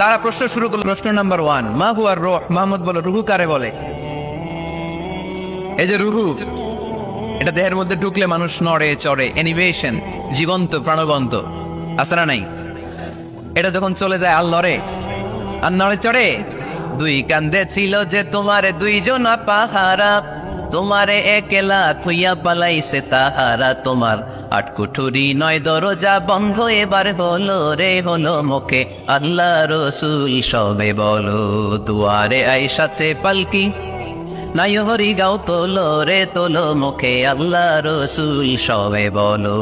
তারা প্রশ্ন শুরু করল, প্রশ্ন নাম্বার ওয়ান মা হুয়ার রোহ মোহাম্মদ বলো, রুহু কারে বলে? এই যে রুহু, এটা দেহের মধ্যে ঢুকলে মানুষ নড়ে, চড়ে অ্যানিমেশন জীবন্ত, প্রাণবন্ত না নাই? এটা যখন চলে যায়, আল নড়ে আর নড়ে চড়ে, দুই কান্দে ছিল যে তোমারে দুইজন পাহারা, তোমারে একেলা থুইয়া পালাইছে তাহারা, তোমার আটকুঠুরি নয় দরজা বন্ধ, এবার হলো রে, হলো মুখে। আল্লাহ রসুল সবে বলো, দুয়ারে আইসাছে পালকি। নাই হরি গাও তোলো রে, তোলো মুখে, আল্লাহ রসুল সবে বলো।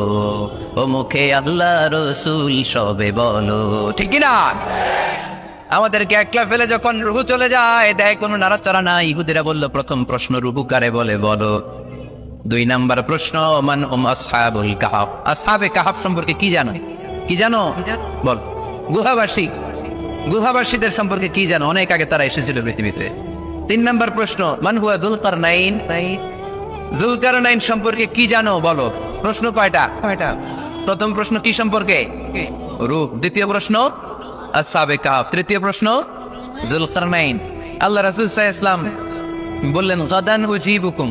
ও মুখে আল্লাহ রসুল সবে বলো। ঠিক না আমাদেরকে একলা ফেলে যখন রুহু চলে যায় দেয় কোনো নাড়াচাড়া নাই। ইহুদিরা বলল, প্রথম প্রশ্ন রুহু কারে বলে বলো? দুই নাম্বার প্রশ্ন মান ওম আসহাবুল কাহাফ? আসহাবে কাহাফ সম্পর্কে কি জানো? কি জানো? বল। গুহাবাসী। গুহাবাসীদের সম্পর্কে কি জানো? অনেক আগে তারা এসেছিল পৃথিবীতে। তিন নাম্বার প্রশ্ন মান হুয়া জুলকার নাইন জুলকার নাইন সম্পর্কে কি জানো? বলো। প্রশ্ন কয়টা? কয়টা? প্রথম প্রশ্ন কি সম্পর্কে? রূপ। দ্বিতীয় প্রশ্ন আসাবে কাহাফ? তৃতীয় প্রশ্ন জুলকার নাইন আল্লাহ রাসুল ইসলাম বললেন গদান উজিবুকুম।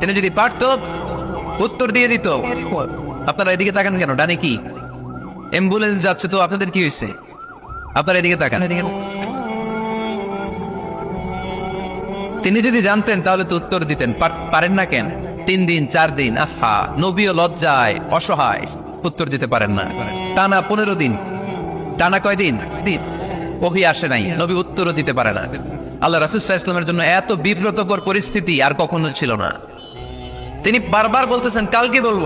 তিনি যদি পারতো, উত্তর দিয়ে দিত। আপনারা এদিকে তাকান কেন? ডানে কি? অ্যাম্বুলেন্স যাচ্ছে তো, আপনাদের কি হয়েছে? আপনারা এদিকে তাকান। তিনি যদি জানতেন, তাহলে তো উত্তর দিতেন। পারেন না কেন? তিন দিন, চার দিন, আহা, নবীও লজ্জায়, অসহায়। উত্তর দিতে পারেন না। টানা পনেরো দিন। টানা কয় দিন? ওহি আসে নাই। নবী উত্তরও দিতে পারে না। আল্লাহ রাফিসা ইসলামের জন্য এত বিব্রতকর পরিস্থিতি আর কখনো ছিল না। তিনি বারবার বলতেছেন, কালকে বলব।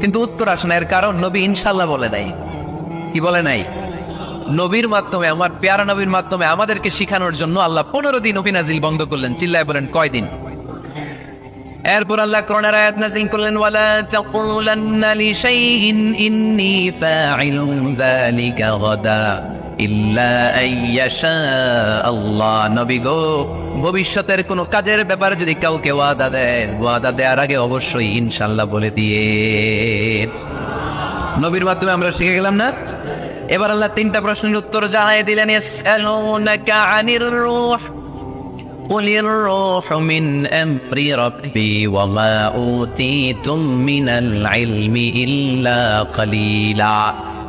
কিন্তু উত্তর আসে না, এর কারণ নবী ইনশাল্লাহ বলে নাই। কি বলে নাই? নবীর মাধ্যমে, আমার পেয়ারা নবীর মাধ্যমে আমাদেরকে শিখানোর জন্য আল্লাহ পনেরো দিন অভিনাজিল বন্ধ করলেন। চিল্লায় বলেন কয়দিন এরপর আল্লাহ করোনার আয়াত নাজিল করলেন, ওয়ালা তাকুলান্না লিশাইইন ইন্নী ফাইলুন যালিকা গাদা। আল্লাহ নবী গো ভবিষ্যতের কোন কাজের ব্যাপারে যদি কাউকে ওয়াদা দেন ওয়াদা দেওয়ার আগে অবশ্যই ইনশাল্লাহ বলে দিয়ে নবীর মাধ্যমে আমরা শিখে গেলাম না এবার আল্লাহ তিনটা প্রশ্নের উত্তর জানাই দিলেন ইয়াসআলুনাকা আনির রূহ قل الروح من أمر ربي وما أوتيتم من العلم إلا قليلا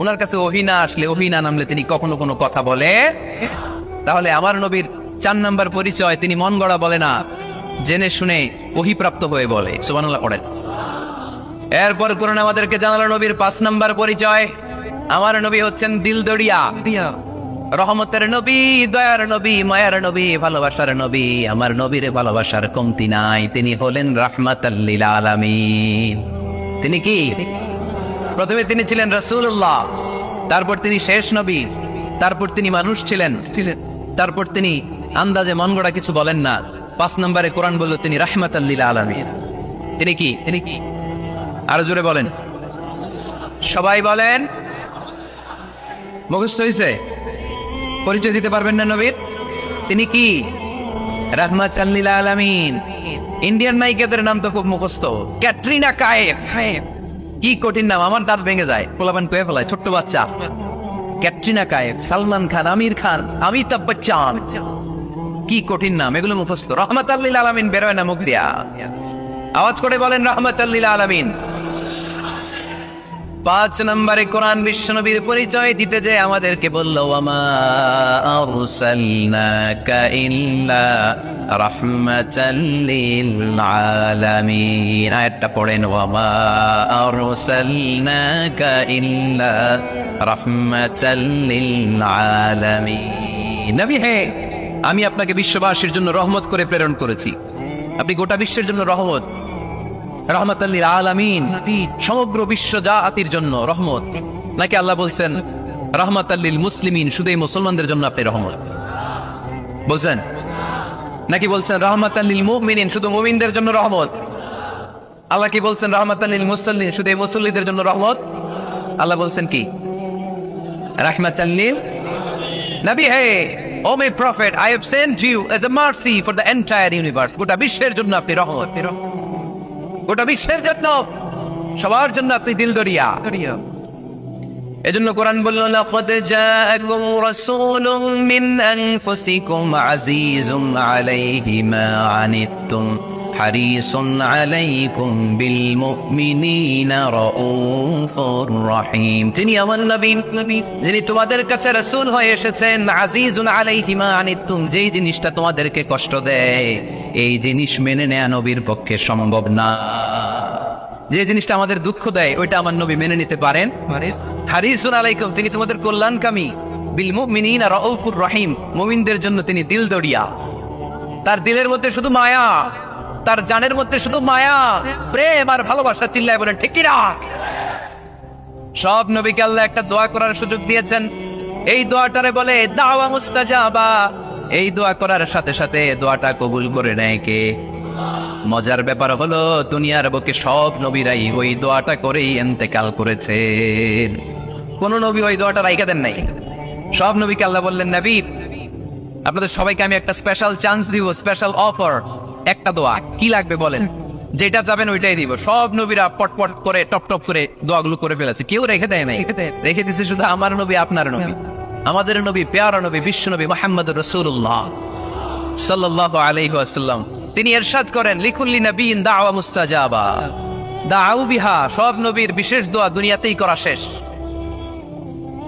ওনার কাছে ওহি না আসলে ওহি না নামলে তিনি কখনো কোনো কথা বলে। তাহলে আমার নবীর চার নাম্বার পরিচয় তিনি মন গড়া বলে না, জেনে শুনে ওহিপ্রাপ্ত হয়ে বলে। সুবহানাল্লাহ, পড়েন। এরপর কোরআন আমাদেরকে জানালো নবীর পাঁচ নাম্বার পরিচয়। আমার নবী হচ্ছেন দিলদড়িয়া রহমতের নবী, দয়ার নবী, মায়ার নবী, ভালোবাসার নবী। আমার নবীর ভালোবাসার কমতি নাই। তিনি হলেন রাহমাতাল্লিল আলামিন। তিনি কি? প্রথমে তিনি ছিলেন রাসূলুল্লাহ তারপর তিনি শেষ নবী তারপর তিনি মানুষ ছিলেন। তারপর তিনি আন্দাজে মন গড়া কিছু বলেন না। পাঁচ নম্বরে কোরআন বলল তিনি আলামিন। তিনি কি? তিনি কি? আরও জোরে বলেন। সবাই বলেন মুখস্থ হয়েছে পরিচয় দিতে পারবেন না নবীর? তিনি কি? রাহমাত আলামিন। ইন্ডিয়ান নায়িকাদের নাম তো খুব মুখস্থ। ক্যাটরিনা কায়েফ। কি কঠিন নাম? আমার দাঁত ভেঙে যায়। পোলাপান কয়ে ফেলায়, ছোট্ট বাচ্চা। ক্যাটরিনা কায়েফ, সালমান খান, আমির খান, অমিতাভ বচ্চন। কি কঠিন নাম? এগুলো মুখস্থ। রহমত আল্লিল আলামিন বেরোয় না মুখ দিয়া। আওয়াজ করে বলেন রহমত আল্লিল আলামিন। পাঁচ নম্বরে কোরআন বিশ্বনবীর পরিচয় দিতে যে আমাদেরকে বলল আমা ইল্লা পড়েন ইল্লা হে, আমি আপনাকে বিশ্ববাসীর জন্য রহমত করে প্রেরণ করেছি। আপনি গোটা বিশ্বের জন্য রহমত। রহমতাল্লিল আলামিন। সমগ্র বিশ্ব জাতির জন্য রহমত। নাকি আল্লাহ বলছেন রহমতাল্লিল মুসলিমিন, শুধু এই মুসলমানদের জন্য আপনি রহমত? বলছেন? নাকি বলছেন রহমতাল্লিল মুমিনিন, শুধু মুমিনদের জন্য রহমত? আল্লাহ কি বলছেন রহমতাল্লিল মুসল্লিন, শুধু এই মুসল্লিদের জন্য রহমত? আল্লাহ বলছেন কি? রহমতাল্লিল নবী, হে, ও my prophet, I have sent you as a mercy for the entire universe. গোটা বিশ্বের জন্য আপনি রহমত। গোটা বিশ্বের জন্য সবার জন্য আপনি দিল দরিয়া। এজন্য কোরআন বলল, লাকাদ জাআকুম রাসূলুম মিন আনফুসিকুম আজিজুম আলাইহি মা আনিতুম আলাইকুম বিল মুমিনিনা রাউফুর রহিম। তিনি আমার নবী, যিনি তোমাদের কাছে রাসূল হয়ে এসেছেন, আজিজুন আলাইহি মা আনিতুম যেই জিনিসটা তোমাদেরকে কষ্ট দেয়, এই জিনিস মেনে নেয়া নবীর পক্ষে সম্ভব না। যে জিনিসটা আমাদের দুঃখ দেয়, ওইটা আমার নবী মেনে নিতে পারেন। হারিসুন আলাইকুম, তিনি তোমাদের কল্যাণকামী। বিল মুমিনিনা রাউফুর রহিম, মুমিনদের জন্য তিনি দিল দড়িয়া তার দিলের মধ্যে শুধু মায়া। তার জানের মধ্যে শুধু মায়া, প্রেম আর ভালোবাসা চিল্লায় বলেন, ঠিক কিনা? সব নবীকে আল্লাহ একটা দোয়া করার সুযোগ দিয়েছেন। এই দোয়াটারে বলে, দাওয়া মুস্তাজাবা। এই দোয়া করার সাথে সাথে দোয়াটা কবুল করে নেয় কে? মজার ব্যাপার হলো, দুনিয়ার বুকে সব নবীরাই ওই দোয়াটা করেই এন্তেকাল করেছেন। কোন নবী ওই দোয়াটা রাইখা দেন নাই। সব নবীকে আল্লাহ বললেন, নবী, আপনাদের সবাইকে আমি একটা স্পেশাল চান্স দিব স্পেশাল অফার একটা দোয়া। কি লাগবে বলেন? যেটা যাবেন ওইটাই দিব। সব নবীরা পটপট করে টপ টপ করে দোয়াগুলো করে ফেলেছে। কেউ রেখে দেয় নাই। রেখে দিছে শুধু আমার নবী আপনার নবী। আমাদের নবী পেয়ারা নবী বিশ্ব নবী মোহাম্মদ রসুল্লাহ সাল্লাল্লাহু আলাইহি ওয়াসাল্লাম। তিনি ইরশাদ করেন লিকুল্লি নবীন দাওয়া মুস্তাজাবা। দাউ বিহা সব নবীর বিশেষ দোয়া দুনিয়াতেই করা শেষ।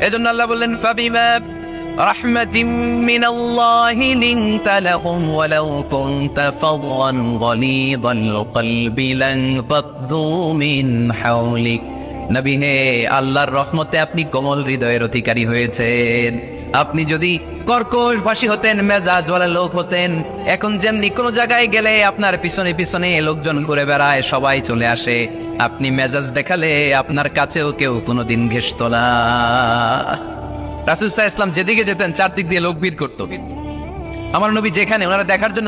এজন্য আল্লাহ বললেন ফাবিমা رحمة من الله لنت لهم ولو كنت فظا غليظ القلب لانفضوا من حولك নবী হে আল্লাহর রহমতে আপনি কোমল হৃদয়ের অধিকারী হয়েছেন আপনি যদি কর্কশ ভাষী হতেন মেজাজওয়ালা লোক হতেন এখন যেমনি কোনো জায়গায় গেলে আপনার পিছনে পিছনে লোকজন ঘুরে বেড়ায় সবাই চলে আসে আপনি মেজাজ দেখালে আপনার কাছেও কেউ কোনোদিন ঘেসত না। রাসুল সাহা ইসলাম যেদিকে যেতেন, চারদিক দিয়ে লোক ভিড় করতো আমার নবী যেখানে, ওনারা দেখার জন্য